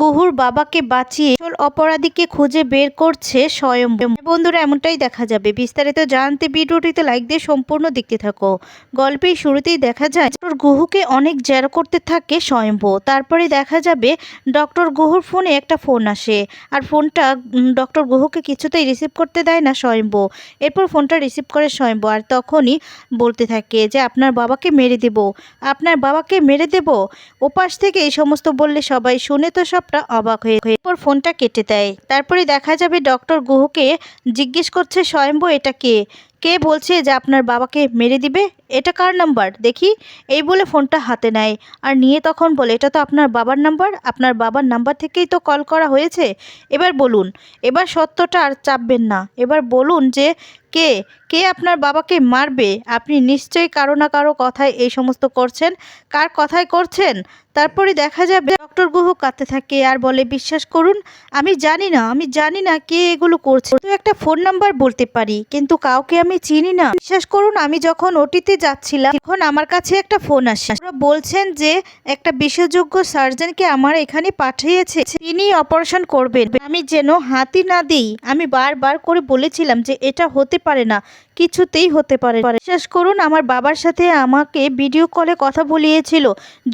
গুহুর বাবাকে বাঁচিয়ে আসল অপরাধীকে খুঁজে বের করছে স্বয়ং বন্ধুরা, এমনটাই দেখা যাবে। বিস্তারিত জানতে ভিডিওটিতে লাইক দিয়ে সম্পূর্ণ দেখতে থাকো। গল্পের শুরুতেই দেখা যায়, ডক্টর গুহুকে অনেক জেরা করতে থাকে স্বয়ম্ভ তারপরে দেখা যাবে, ডক্টর গুহুর ফোনে একটা ফোন আসে। আর ফোনটা ডক্টর গুহুকে কিছুতেই রিসিভ করতে দেয় না স্বয়ম্ভ এরপর ফোনটা রিসিভ করে স্বয়ম্ভ আর তখনই বলতে থাকে যে, আপনার বাবাকে মেরে দেব। আপনার বাবাকে মেরে দেব? ওপাশ থেকে এই সমস্ত বললে সবাই শুনে তো সবটা অবাক হয়ে হয়ে এরপর ফোনটা কেটে দেয়। তারপরে দেখা যাবে ডক্টর গুহকে জিজ্ঞেস করছে, স্বয়ম্ভ, এটা কে? কে বলছে যে আপনার বাবাকে মেরে দিবে? এটা কার নাম্বার? দেখি। এই বলে ফোনটা হাতে নেয়। আর নিয়ে তখন বলে, এটা তো আপনার বাবার নাম্বার। আপনার বাবার নাম্বার থেকেই তো কল করা হয়েছে। এবার বলুন। এবার সত্যটা আর চাপবেন না। এবার বলুন যে, কে? কে আপনার বাবাকে মারবে? আপনি নিশ্চয়ই কারও না কারও কথায় এই সমস্ত করছেন। কার কথায় করছেন? তারপরে দেখা যাবে, ডক্টর গুহু কাঁদতে থাকে আর বলে, বিশ্বাস করুন, আমি জানি না, আমি জানি না কে এগুলো করছে। তো একটা ফোন নাম্বার বলতে পারি, কিন্তু কাউকে আমি চিনি না। বিশ্বাস করুন, আমি যখন ওটিতে যাচ্ছিলাম, তখন আমার কাছে একটা ফোন আসে। বলছেন যে, একটা বিশেষযোগ্য সার্জনকে আমার এখানে পাঠিয়েছে। তিনি অপারেশন করবেন। আমি যেন হাতি না দিই। আমি বারবার করে বলেছিলাম যে, এটা হতে পারে না। কিছুতেই হতে পারে। বিশ্বাস করুন, আমার বাবার সাথে আমাকে ভিডিও কলে কথা বলিয়েছিল।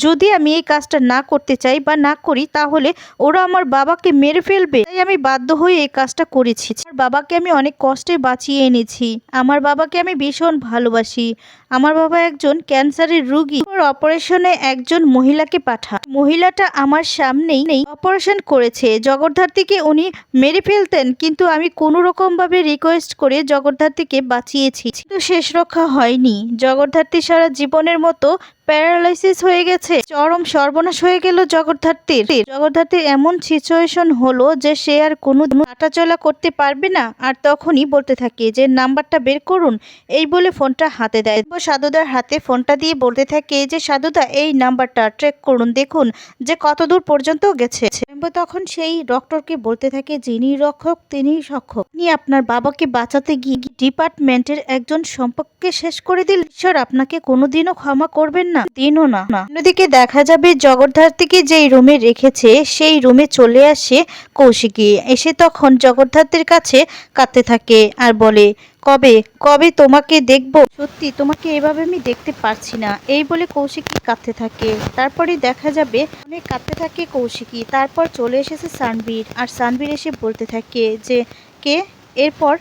যদি আমি এই কাজটা না করতে চাই বা না করি, তাহলে ওরা আমার বাবাকে মেরে ফেলবে। তাই আমি বাধ্য হয়ে এই কাজটা করেছি। বাবাকে আমি অনেক কষ্টে বাঁচিয়ে এনেছি। আমার বাবাকে আমি ভীষণ ভালোবাসি। আমার বাবা একজন ক্যান্সারের রুগী। অপারেশনে একজন মহিলাকে পাঠা মহিলাটা আমার সামনেই নেই। অপারেশন করেছে। জগদ্ধাত্রীকে উনি মেরে ফেলতেন, কিন্তু আমি কোনো রকমভাবে রিকোয়েস্ট করে জগদ্ধাত্রীকে বাঁচিয়েছি কিন্তু শেষ রক্ষা হয়নি। জগদ্ধাত্রী সারা জীবনের মতো প্যারালাইসিস হয়ে গেছে। চরম সর্বনাশ হয়ে গেল জগদ্ধাত্রীর। জগদ্ধাত্রীর এমন সিচুয়েশন হলো যে সে আর কোনো হাঁটাচলা করতে পারবে না। আর তখনই বলতে থাকে যে, নাম্বারটা বের করুন। এই বলে ফোনটা হাতে দেয়। সাধুদার হাতে ফোনটা দিয়ে বলতে থাকে যে, সাধুদা, এই নাম্বারটা ট্রেক করুন, দেখুন যে কত দূর পর্যন্ত গেছে। তখন সেই ডক্টরকে বলতে থাকে, যিনি রক্ষক তিনি রক্ষক তিনি আপনার বাবাকে বাঁচাতে গিয়ে ডিপার্টমেন্টের একজন সম্পর্ককে শেষ করে দিল ঈশ্বর আপনাকে কোনোদিনও ক্ষমা করবেন না। দিনও না। না। অন্যদিকে দেখা যাবে জগদ্ধাত্রীকে যেই রুমে রেখেছে, সেই রুমে চলে আসে কৌশিকী। এসে তখন জগদ্ধাত্রীর কাছে কাঁদতে থাকে আর বলে, কবে? কবে তোমাকে দেখব? সত্যি, তোমাকে এভাবে আমি দেখতে পারছি না। এই বলে কৌশিকী কাঁদতে থাকে। তারপরে দেখা যাবে অনেক কাঁদতে থাকে কৌশিকী। তারপর চলে এসেছে সানবীর। আর সানবীর এসে বলতে থাকে যে, কে? এরপর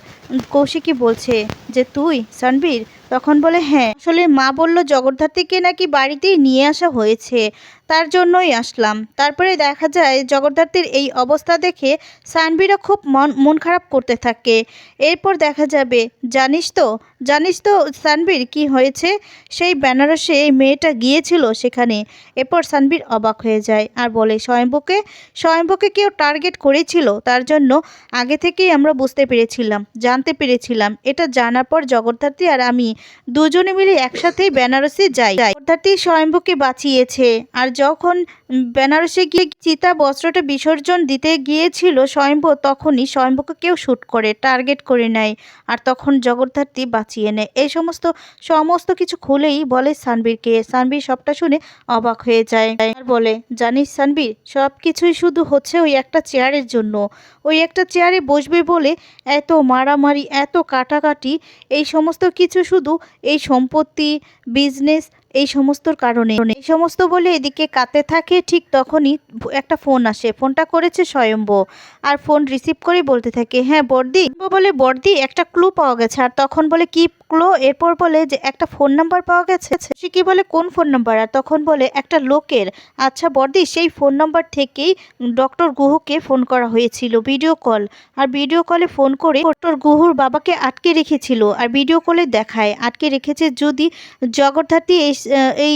কৌশিকী বলছে যে, তুই, সানবীর? তখন বলে হ্যাঁ। আসলে মা বলল, জগদ্ধাত্রীকে নাকি বাড়িতেই নিয়ে আসা হয়েছে, তার জন্যই আসলাম। তারপরে দেখা যায়, জগদ্ধাত্রীর এই অবস্থা দেখে সানবীরও খুব মন মন খারাপ করতে থাকে। এরপর দেখা যাবে, জানিস তো জানিস তো সানবীর কি হয়েছে? সেই বেনারসে এই মেয়েটা গিয়েছিল সেখানে। এরপর সানবীর অবাক হয়ে যায় আর বলে স্বয়ম্বকে স্বয়ম্বকে কেউ টার্গেট করেছিল, তার জন্য আগে থেকেই আমরা বুঝতে পেরেছিলাম। জানতে পেরেছিলাম। এটা জানার পর জগদ্ধাত্রী আর আমি দুজনে মিলে একসাথেই বেনারসে যাই। জগদ্ধাত্রী স্বয়ম্বকে বাঁচিয়েছে। আর যখন বেনারসে গিয়ে চিতা বস্ত্রটা বিসর্জন দিতে গিয়েছিল স্বয়ম্ভ, তখনই স্বয়ম্ভকে কেউ শ্যুট করে, টার্গেট করে নেয়। আর তখন জগদ্ধাত্রী বাঁচিয়ে নেয়। এই সমস্ত সমস্ত কিছু খুলেই বলে সানবীরকে। সানবীর সবটা শুনে অবাক হয়ে যায়। আর বলে, জানিস সানবীর সব কিছুই শুধু হচ্ছে ওই একটা চেয়ারের জন্য। ওই একটা চেয়ারে বসবে বলে এত মারামারি, এত কাটাকাটি, এই সমস্ত কিছু শুধু এই সম্পত্তি, বিজনেস এই সমস্তর কারণে। এই সমস্ত বলে এদিকে কাতে থাকে, ঠিক তখনই একটা ফোন আসে। ফোনটা করেছে স্বয়ম্ভ। আর ফোন রিসিভ করে বলতে থাকে হ্যাঁ বর্দি। বলে, বর্দি, একটা ক্লু পাওয়া গেছে। আর তখন বলে, কি ক্লু? এরপর বলে যে, একটা ফোন নাম্বার পাওয়া গেছে। সে কি বলে, কোন ফোন নাম্বার? আর তখন বলে, একটা লোকের। আচ্ছা বর্দি, সেই ফোন নাম্বার থেকেই ডক্টর গুহুকে ফোন করা হয়েছিল, ভিডিও কল। আর ভিডিও কলে ফোন করে ডক্টর গুহুর বাবাকে আটকে রেখেছিল। আর ভিডিও কলে দেখায়, আটকে রেখেছে যদি জগদ্ধাত্রী এই এই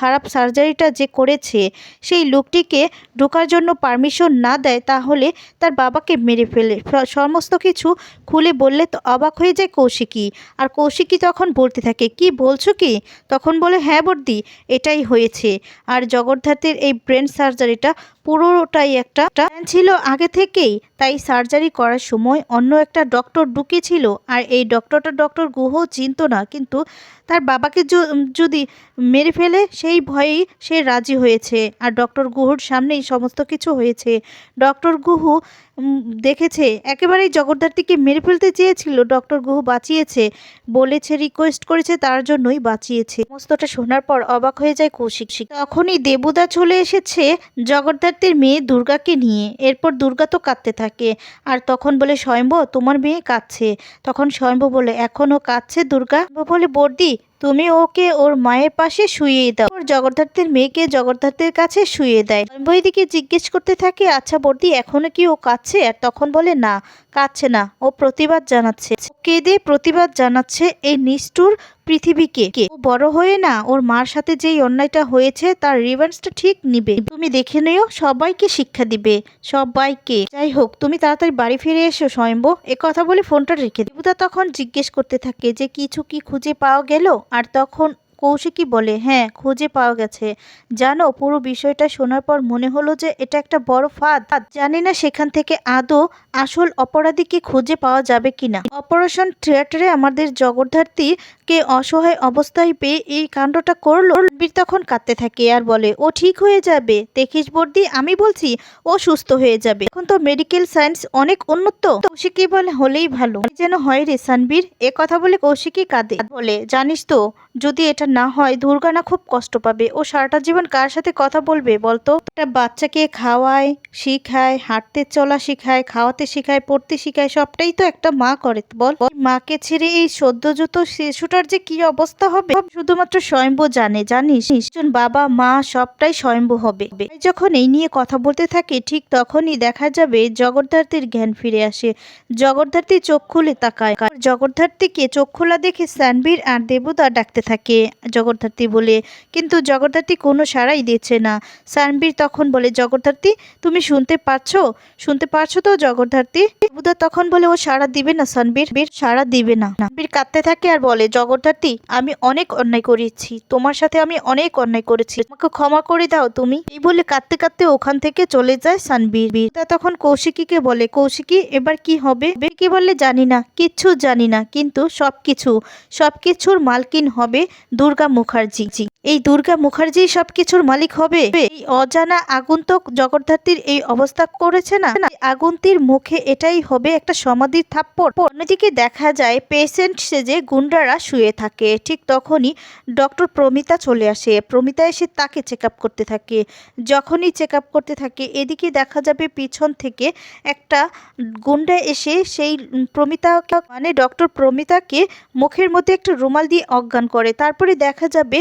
খারাপ সার্জারিটা যে করেছে, সেই লোকটিকে ঢোকার জন্য পারমিশন না দেয়, তাহলে তার বাবাকে মেরে ফেলে। সমস্ত কিছু খুলে বললে তো অবাক হয়ে যায় কৌশিকী। আর কৌশিকী তখন বলতে থাকে, কি বলছো কি? তখন বলে হ্যাঁ বর্দি, এটাই হয়েছে। আর জগদ্ধাতের এই ব্রেন সার্জারিটা পুরোটাই একটা প্ল্যান ছিল আগে থেকেই। তাই সার্জারি করার সময় অন্য একটা ডক্টর ঢুকেছিল আর এই ডক্টরটা ডক্টর গুহ চিনত না। কিন্তু তার বাবাকে যদি মেরে ফেলে, সেই ভয়েই সে রাজি হয়েছে। আর ডক্টর গুহুর সামনেই সমস্ত কিছু হয়েছে। ডক্টর গুহু দেখেছে। একেবারেই জগদ্ধাত্রীকে মেরে ফেলতে চেয়েছিল, ডক্টর গুহু বাঁচিয়েছে, বলেছে রিকোয়েস্ট করেছে, তার জন্যই বাঁচিয়েছে। সমস্তটা শোনার পর অবাক হয়ে যায় কৌশিক তখনই দেবুদা চলে এসেছে জগদ্ধাত্রীর মেয়ে দুর্গাকে নিয়ে। এরপর দুর্গা তো কাঁদতে থাকে। আর তখন বলে, স্বয়ম্ভ, তোমার মেয়ে কাঁদছে। তখন স্বয়ম্ভ বলে এখনও কাঁদছে দুর্গা? বলে, বর্দি তুমি ওকে ওর মায়ের পাশে শুয়ে দাও। ওর জগদ্ধাত্রীর মেয়েকে জগদ্ধাত্রীর কাছে শুয়ে দেয়। বইদিকে জিজ্ঞেস করতে থাকে আচ্ছা বর্দি, এখনও কি ও কাঁদছে? আর তখন বলে, না, কাঁদছে না। ও প্রতিবাদ জানাচ্ছে। কেঁদে প্রতিবাদ জানাচ্ছে এই নিষ্ঠুর পৃথিবীকে। ও বড় হয়ে না, ওর মার সাথে যেই অন্যায়টা হয়েছে, তার রিভার্সটা ঠিক নিবে। তুমি দেখে নিও, সবাইকে শিক্ষা দিবে। সবাইকে। যাই হোক, তুমি তাড়াতাড়ি বাড়ি ফিরে এসো, স্বয়ম্ভ। এ কথা বলে ফোনটা রেখে দেবুদা তখন জিজ্ঞেস করতে থাকে যে, কিছু কি খুঁজে পাওয়া গেল? আর তখন কৌশিকী বলে হ্যাঁ খুঁজে পাওয়া গেছে। জানো, পুরো বিষয়টা শোনার পর মনে হলো যে এটা একটা বড় ফাঁদ। জানি না সেখান থেকে আদৌ আসল অপরাধীকে খুঁজে পাওয়া যাবে কিনা। অপারেশন থিয়েটারে আমাদের জগদ্ধাত্রীকে অসহায় অবস্থায় পেয়ে এই কাণ্ডটা করল। বীর তখন কাঁদতে থাকে আর বলে, ও ঠিক হয়ে যাবে। দেখিস বর্দি, আমি বলছি, ও সুস্থ হয়ে যাবে। এখন তো মেডিকেল সায়েন্স অনেক উন্নত কৌশিকী বলে, হলেই ভালো। যেন হয় রে সানবীর। এ কথা বলে কৌশিকী কাঁদে। বলে, জানিস তো, যদি এটা না হয়, দুর্গা না খুব কষ্ট পাবে। ও সারাটা জীবন কার সাথে কথা বলবে বলতো? একটা বাচ্চাকে খাওয়ায়, শিখায়, হাঁটতে চলা শিখায়, খাওয়াতে শিখায়, পড়তে শিখায়, সবটাই তো একটা মা করে, বল। মাকে ছেড়ে এই সদ্যযুত শিশুটার যে কি অবস্থা হবে শুধুমাত্র স্বয়ম্ভ জানে, জানিস? একজন বাবা, মা, সবটাই স্বয়ম্ভ হবে। যখন এই নিয়ে কথা বলতে থাকে, ঠিক তখনই দেখা যাবে জগদ্ধাত্রীর জ্ঞান ফিরে আসে। জগদ্ধাত্রী চোখ খুলে তাকায়। আর জগদ্ধাত্রীকে চোখ খোলা দেখে সানবীর আর দেবতা ডাকতে থাকে। জগদ্ধাত্রী বলে, কিন্তু জগদ্ধাত্রী কোনো সাড়াই দিচ্ছে না। সানবীর তখন বলে, জগদ্ধাত্রী, তুমি শুনতে পাচ্ছো শুনতে পারছ তো জগদ্ধাত্রী? দেবতা তখন বলে, ও সাড়া দিবে না সানবীর। বীর সাড়া দিবে না। বীর কাঁদতে থাকে আর বলে, জগদ্ধাত্রী, আমি অনেক অন্যায় করেছি। তোমার সাথে আমি অনেক অন্যায় করেছি। আমাকে ক্ষমা করে দাও তুমি। এই বলে কাঁদতে কাঁদতে ওখান থেকে চলে যায় সানবীর। বীর তা তখন কৌশিকীকে বলে, কৌশিকী, এবার কি হবে? কি বললে, জানি না, কিচ্ছু জানি না, কিন্তু সবকিছু, সবকিছুর মালকিন হবে দুর্গা মুখার্জি। জি এই দুর্গা মুখার্জি সবকিছুর মালিক হবে। এই অজানা আগন্তুক জগদ্ধাত্রীর এই অবস্থা করেছে না? আগন্তির মুখে এটাই হবে একটা সমাধির থাপ্পড়। অন্যদিকে দেখা যায় পেশেন্ট সেজে গুন্ডারা শুয়ে থাকে। ঠিক তখনই ডক্টর প্রমিতা চলে আসে। প্রমিতা এসে তাকে চেক করতে থাকে। যখনই চেক করতে থাকে, এদিকে দেখা যাবে পিছন থেকে একটা গুন্ডা এসে সেই প্রমিতা মানে ডক্টর প্রমিতাকে মুখের মধ্যে একটা রুমাল দিয়ে অজ্ঞান করে। তারপরে দেখা যাবে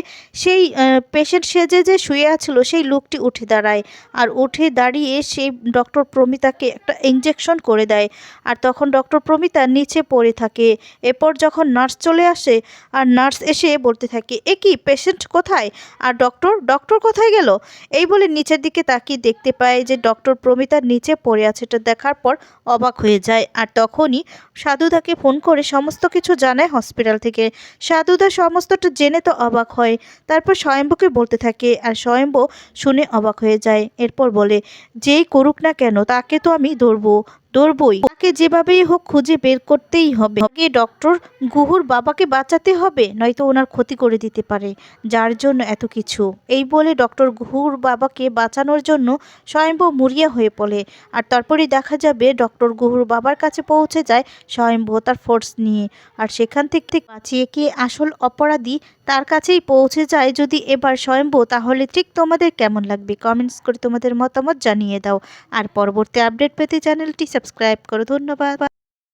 সেই পেশেন্ট সেজে যে শুয়ে আছিল, সেই লোকটি উঠে দাঁড়ায়। আর উঠে দাঁড়িয়ে সেই ডক্টর প্রমিতাকে একটা ইঞ্জেকশন করে দেয়। আর তখন ডক্টর প্রমিতা নিচে পড়ে থাকে। এরপর যখন নার্স চলে আসে, আর নার্স এসে বলতে থাকে, এ কি, পেশেন্ট কোথায়? আর ডক্টর ডক্টর কোথায় গেল? এই বলে নিচের দিকে তাকিয়ে দেখতে পায় যে ডক্টর প্রমিতার নিচে পড়ে আছে। এটা দেখার পর অবাক হয়ে যায়। আর তখনই সাধুদাকে ফোন করে সমস্ত কিছু জানায় হসপিটাল থেকে। সাধুদা সমস্তটা জেনে তো অবাক হয়। তারপর স্বয়ম্ভকে বলতে থাকে আর স্বয়ম্ভ শুনে অবাক হয়ে যায়। এরপর বলে, যেই করুক না কেন, তাকে তো আমি ধরবো। ধরবই তাকে যেভাবেই হোক খুঁজে বের করতেই হবে। আগে ডক্টর গুহুর বাবাকে বাঁচাতে হবে, নয়তো ওনার ক্ষতি করে দিতে পারে, যার জন্য এত কিছু। এই বলে ডক্টর গুহুর বাবাকে বাঁচানোর জন্য স্বয়ম্ভ মুড়িয়া হয়ে পড়ে। আর তারপরে দেখা যাবে ডক্টর গুহুর বাবার কাছে পৌঁছে যায় স্বয়ম্ভ তার ফোর্স নিয়ে। আর সেখান থেকে বাঁচিয়ে কি আসল অপরাধী তার কাছেই পৌঁছে যায় যদি এবার স্বয়ম্ভ, তাহলে ঠিক তোমাদের কেমন লাগবে? কমেন্টস করে তোমাদের মতামত জানিয়ে দাও। আর পরবর্তী আপডেট পেতে চ্যানেলটি সাবস্ক্রাইব করো ধন্যবাদ।